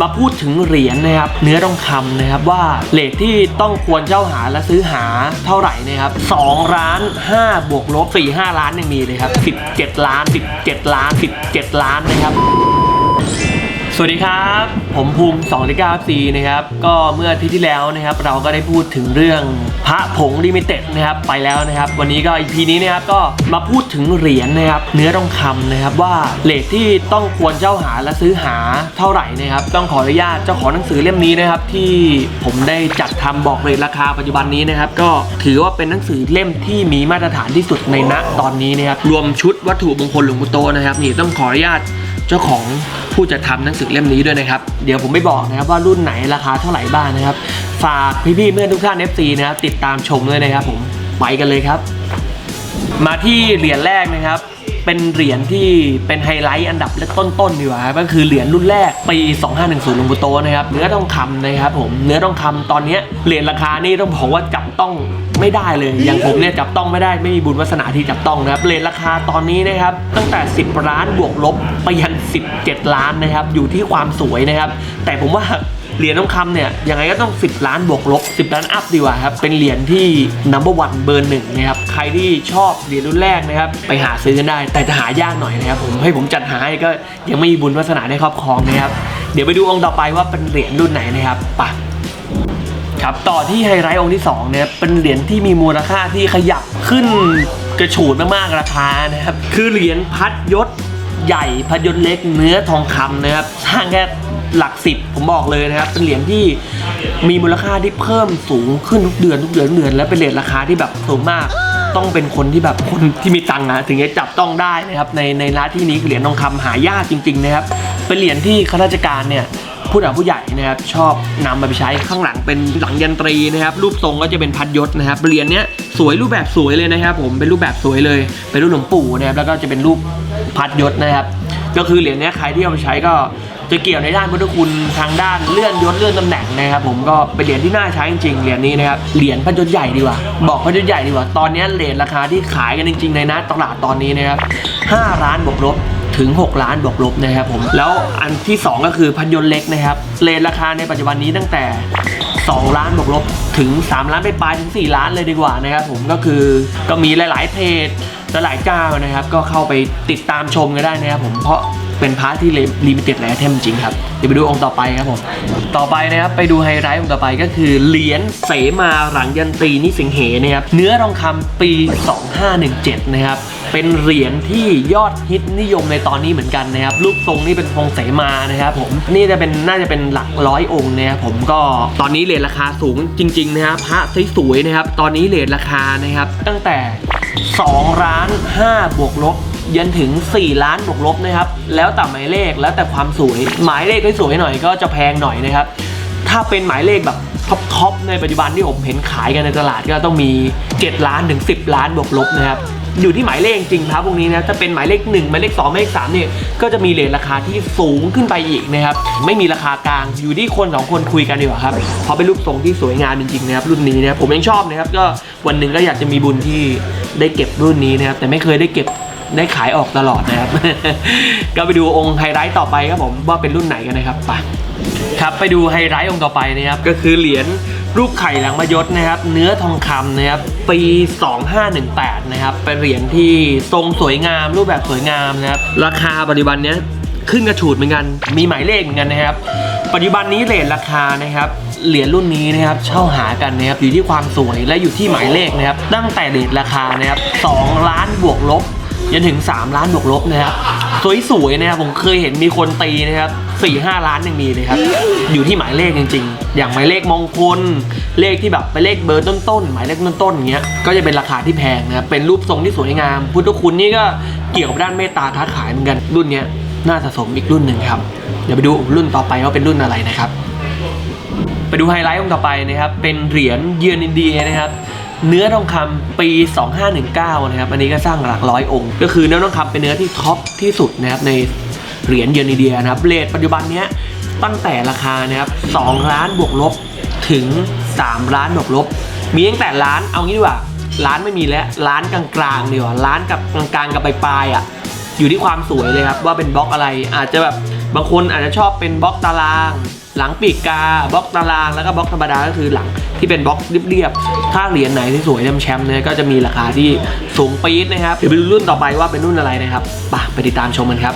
มาพูดถึงเหรียญนะครับ เนื้อทองคำนะครับว่าเลทที่ต้องควรเจ้าหาและซื้อหาเท่าไหร่นะครับ2ล้าน5บวกลบ4 5 ล้านยังมีเลยครับ 17 ล้าน 17 ล้าน 17 ล้านนะครับ สวัสดีครับ ผมภูมิ2 9 4นะครับ ก็เมื่ออาทิตย์ที่แล้วนะครับ เราก็ได้พูดถึงเรื่องพระผงลิมิเต็ดนะครับไปแล้วนะครับ วันนี้ก็อีพีนี้นะครับก็มาพูดถึงเหรียญนะครับ เนื้อทองคำนะครับว่าเลทที่ต้องควรเจ้าหาและซื้อหาเท่าไหร่นะครับ ต้องขออนุญาตเจ้าของหนังสือเล่มนี้นะครับ ที่ผมได้จัดทำบอกเรทราคาปัจจุบันนี้นะครับ ก็ถือว่าเป็นหนังสือเล่มที่มีมาตรฐานที่สุดในณตอนนี้นะครับรวมชุดวัตถุมงคลหลวงปู่โตนะครับนี่ต้องขออนุญาตเจ้าของผู้จัดทำหนังสือเล่มนี้ด้วยนะครับเดี๋ยวผมไม่บอกนะครับว่ารุ่นไหนราคาเท่าไหร่บ้างนะครับ ฝากพี่ๆเพื่อนทุกท่าน FC นะครับติดตามชมด้วยนะครับผมไปกันเลยครับ มาที่เหรียญแรกนะครับ เป็นเหรียญที่เป็นไฮไลท์อันดับต้นๆดีกว่าครับก็คือเหรียญรุ่นแรกปี 2510หลวงปูโตนะครับเนื้อทองคำนะครับผมเนื้อทองคำตอนนี้เหรียญราคานี่ต้องบอกว่าจับต้อง ไม่ได้เลย อย่างผมเนี่ยจับต้องไม่ได้ไม่มีบุญวาสนาที่จับต้องนะครับเหรียญราคาตอนนี้นะครับ ตั้งแต่ 10 ล้านบวกลบไปยัน 17 ล้านนะครับ อยู่ที่ความสวยนะครับ แต่ผมว่าเหรียญทองคำเนี่ยยังไงก็ต้อง 10 ล้านบวกลบ 10 ล้านอัพดีกว่าครับ เป็นเหรียญที่ number one เบอร์หนึ่งนะครับ ใครที่ชอบเหรียญรุ่นแรกนะครับ ไปหาซื้อกันได้ แต่จะหายากหน่อยนะครับผม ให้ผมจัดหาให้ก็ยังไม่มีบุญวาสนาได้ครอบครองนะครับ เดี๋ยวไปดูองค์ต่อไปว่าเป็นเหรียญรุ่นไหนนะครับไปะ ครับ ต่อที่ไฮไลท์องค์ที่2เนี่ยเป็นเหรียญที่มีมูลค่าที่ขยับขึ้นกระฉูดมากๆราคานะครับ คือเหรียญพัดยศใหญ่พยนต์เล็กเนื้อทองคำนะครับสร้างแค่หลักสิบผมบอกเลยนะครับ เป็นเหรียญที่มีมูลค่าที่เพิ่มสูงขึ้นทุกเดือนทุกเดือนทุกเดือน และเป็นเหรียญราคาที่แบบสูงมาก ต้องเป็นคนที่แบบคนที่มีตังค์นะถึงจะจับต้องได้นะครับในในร้านที่นี้คือเหรียญทองคำหายากจริง ๆ นะครับ เป็นเหรียญที่ข้าราชการเนี่ย ผู้หลักผู้ใหญ่นะครับชอบนำมาไปใช้ข้างหลังเป็นหลังยันตรีนะครับรูปทรงก็จะเป็นพัดยศนะครับเหรียญเนี้ยสวยรูปแบบสวยเลยนะครับ ผมเป็นรูปแบบสวยเลย เป็นรูปหลวงปู่นะครับแล้วก็จะเป็นรูปพัดยศนะครับ ก็คือเหรียญเนี้ยใครที่เอาไปใช้ก็จะเกี่ยวในด้านพุทธคุณทางด้านเลื่อนยศเลื่อนตำแหน่งนะครับ ผมก็เป็นเหรียญที่น่าใช้จริงๆเหรียญนี้นะครับเหรียญพัดยศใหญ่ดีกว่า บอกพัดยศใหญ่ดีกว่าตอนนี้เหรียญราคาที่ขายกันจริงๆในหน้าตลาดตอนนี้นะครับ5ล้านบวกลบ ถึง 6 ล้านบวกลบนะครับผม แล้วอันที่ 2 ก็คือพันยนต์เล็กนะครับเลนราคาในปัจจุบันนี้ตั้งแต่ 2 ล้านบวกลบถึง 3 ล้านไปปลายถึง 4 ล้านเลยดีกว่านะครับผมก็คือก็มีหลาย ๆ เพจหลายๆเจ้านะครับ ก็เข้าไปติดตามชมกันได้นะครับผมเพราะเป็นพาร์ทที่ลิมิเต็ดไลท์เทมจริงครับ เดี๋ยวไปดูองค์ต่อไปครับผม ต่อไปนะครับ ไปดูไฮไลท์องค์ต่อไปก็คือ เหรียญเสมาหลังยันตีนิสิงเหนะครับ เนื้อทองคำปี 2517 นะครับ เป็นเหรียญที่ยอดฮิตนิยมในตอนนี้เหมือนกันนะครับรูปทรงนี่เป็นทรงเสมานะครับผมนี่จะเป็นน่าจะเป็นหลักร้อยองค์นะครับผมก็ตอนนี้เหรียญราคาสูงจริงๆนะครับพระสวยๆนะครับตอนนี้เหรียญราคานะครับตั้งแต่2ล้าน5บวกลบยันถึง 4 ล้านบวกลบนะครับ แล้วแต่หมายเลขแล้วแต่ความสวย หมายเลขที่สวยหน่อยก็จะแพงหน่อยนะครับ ถ้าเป็นหมายเลขแบบท็อปๆในปัจจุบันที่ผมเห็นขายกันในตลาดก็ต้องมี 7 ล้านถึง 10 ล้านบวกลบนะครับ อยู่ที่หมายเลขจริงครับพวกนี้นะถ้าเป็นหมายเลข1หมายเลข2หมายเลข3เนี่ยก็จะมีเลทราคาที่สูงขึ้นไปอีกนะครับไม่มีราคากลางอยู่ที่คนสองคนคุยกันดีกว่าครับเพราะเป็นรูปทรงที่สวยงามจริงๆนะครับรุ่นนี้นะผมยังชอบนะครับก็วันหนึ่งก็อยากจะมีบุญที่ได้เก็บรุ่นนี้นะครับแต่ไม่เคยได้เก็บได้ขายออกตลอดนะครับ ก็ไปดูองค์ไฮไลท์ต่อไปครับผมว่าเป็นรุ่นไหนกันนะครับไปครับไปดูไฮไลท์องค์ต่อไปนะครับก็คือเหรียญ รูปไข่หลังมยศนะครับ เนื้อทองคำนะครับ ปี 2518 นะครับ เป็นเหรียญที่ทรงสวยงาม รูปแบบสวยงามนะครับ ราคาปัจจุบันเนี้ยขึ้นกระฉูดเหมือนกัน มีหมายเลขเหมือนกันนะครับ ปัจจุบันนี้เรทราคานะครับเหรียญรุ่นนี้นะครับเช่าหากันนะครับอยู่ที่ความสวยและอยู่ที่หมายเลขนะครับ ตั้งแต่เรทราคานะครับ2ล้านบวกลบ ยันถึง 3 ล้านบวกลบนะครับสวยๆนะครับผมเคยเห็นมีคนตีนะครับ4 5ล้านยังมีเลยครับ อยู่ที่หมายเลขจริง ๆ อย่างหมายเลขมงคลเลขที่แบบไปเลขเบอร์ต้นๆหมายเลขต้นๆอย่างเงี้ยก็จะเป็นราคาที่แพงนะครับเป็นรูปทรงที่สวยงาม พุทธคุณนี่ก็เกี่ยวกับด้านเมตตาค้าขายเหมือนกันรุ่นเนี้ยน่าสะสมอีกรุ่นหนึ่งครับ เดี๋ยวไปดูรุ่นต่อไปว่าเป็นรุ่นอะไรนะครับ ไปดูไฮไลท์องค์ต่อไปนะครับ เป็นเหรียญเยือนอินเดียนะครับ เนื้อทองคำปี 2519 นะครับ อันนี้ก็สร้างหลักร้อยองค์ ก็คือเนื้อทองคำเป็นเนื้อที่ท็อปที่สุดนะครับในเหรียญเยนอิเดียนะครับเรทปัจจุบันเนี้ยตั้งแต่ราคานะครับ2ล้านบวกลบถึง 3 ล้านบวกลบ มีตั้งแต่ล้านเอางี้ดีกว่าล้านไม่มีแล้วล้านกลางๆดีกว่าล้านกับกลางๆกับปลายๆอะอยู่ที่ความสวยเลยครับว่าเป็นบล็อกอะไรอาจจะแบบ บางคนอาจจะชอบเป็นบล็อกตาราง หลังปีกกาบล็อกตารางแล้วก็บล็อกธรรมดาก็คือหลังที่เป็นบล็อกเรียบๆถ้าเหรียญไหนที่สวยแชมป์เนี่ยก็จะมีราคาที่สูงปี๊ดนะครับเดี๋ยวไปดูรุ่นต่อไปว่าเป็นรุ่นอะไรนะครับไปไปติดตามชมกันครับ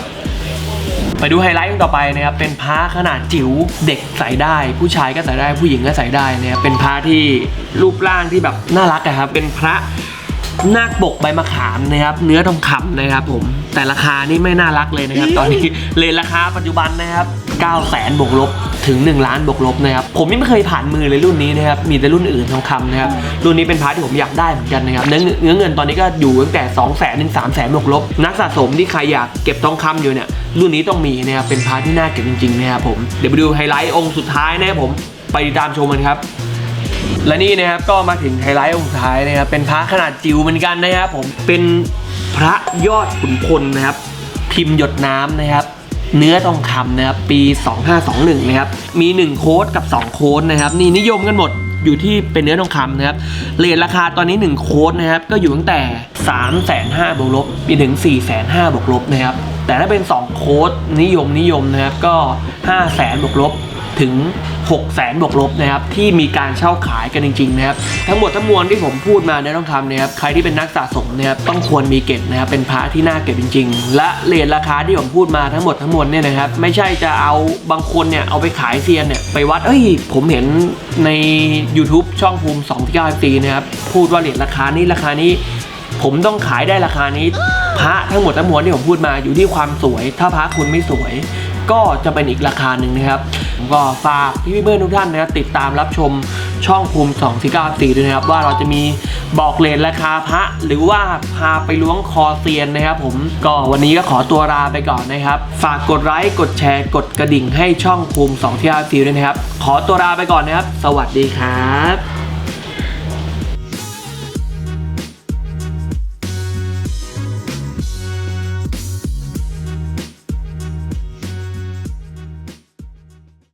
ไปดูไฮไลท์ต่อไปนะครับ เป็นพระขนาดจิ๋วเด็กใส่ได้ ผู้ชายก็ใส่ได้ผู้หญิงก็ใส่ได้นะครับเป็นพระที่รูปร่างที่แบบน่ารักอะครับเป็นพระ นาคปกใบมะขามนะครับ เนื้อทองคำนะครับผม แต่ราคานี่ไม่น่ารักเลยนะครับ ตอนนี้เลยราคาปัจจุบันนะครับ 9 0 0แสนบวกลบถึง 1 ล้านบวกลบนะครับ ผมยังไม่เคยผ่านมือเลยรุ่นนี้นะครับ มีแต่รุ่นอื่นทองคำนะครับ รุ่นนี้เป็นพาร์ทที่ผมอยากได้เหมือนกันนะครับ เนื้อเนื้อเงินตอนนี้ก็อยู่ตั้งแต่ 2 0 0แสนถึง3 0 0แสนบวกลบ นักสะสมที่ใครอยากเก็บทองคำอยู่เนี่ย รุ่นนี้ต้องมีนะครับ เป็นพาร์ทที่น่าเก็บจริงๆนะครับผม เดี๋ยวไปดูไฮไลท์องค์สุดท้ายนะครับผม ไปติดตามชมกันครับ และนี่นะครับก็มาถึงไฮไลท์องค์สุดท้ายนะครับ เป็นพระขนาดจิ๋วเหมือนกันนะครับผมเป็นพระยอดขุนพลนะครับ พิมพ์หยดน้ำนะครับ เนื้อทองคำนะครับปี 2521 นะครับ มี 1 โค้ดกับ 2 โค้ดนะครับ นี่นิยมกันหมดอยู่ที่เป็นเนื้อทองคำนะครับเรทราคาตอนนี้ 1 โค้ดนะครับ ก็อยู่ตั้งแต่ 3 5 0 0 0บวกลบไปถึง 4 5 0 0 0บวกลบนะครับ แต่ถ้าเป็น 2 โค้ดนิยมนิยมนะครับก็ 5 0 0 0 0 0บวกลบ ถึง 6 0 0 0 0 0บวกลบนะครับที่มีการเช่าขายกันจริงๆนะครับทั้งหมดทั้งมวลที่ผมพูดมาในต้องคำนะครับใครที่เป็นนักสะสมนะครับต้องควรมีเก็บนะครับเป็นพระที่น่าเก็บจริง ๆ และเรทราคาที่ผมพูดมาทั้งหมดทั้งมวลเนี่ยนะครับไม่ใช่จะเอาบางคนเนี่ยเอาไปขายเซียนเนี่ยไปวัดเอ้ยผมเห็นใน YouTube ช่องภูมิ2ที่9ตีนะครับพูดว่าเรทราคานี้ราคานี้ผมต้องขายได้ราคานี้ พระทั้งหมดทั้งมวลที่ผมพูดมาอยู่ที่ความสวย ถ้าพระคุณไม่สวย ก็จะเป็นอีกราคาหนึ่งนะครับ ผมก็ฝากพี่เพื่อนทุกท่านนะครับติดตามรับชมช่องภูมิ2 4 9 4ด้วยนะครับ ว่าเราจะมีบอกเลนราคาพระหรือว่าพาไปล้วงคอเซียนนะครับ ผมก็วันนี้ก็ขอตัวลาไปก่อนนะครับ ฝากกดไลค์กดแชร์ กดกระดิ่งให้ช่องภูมิ2 4 9 4ด้วยนะครับ ขอตัวลาไปก่อนนะครับ สวัสดีครับ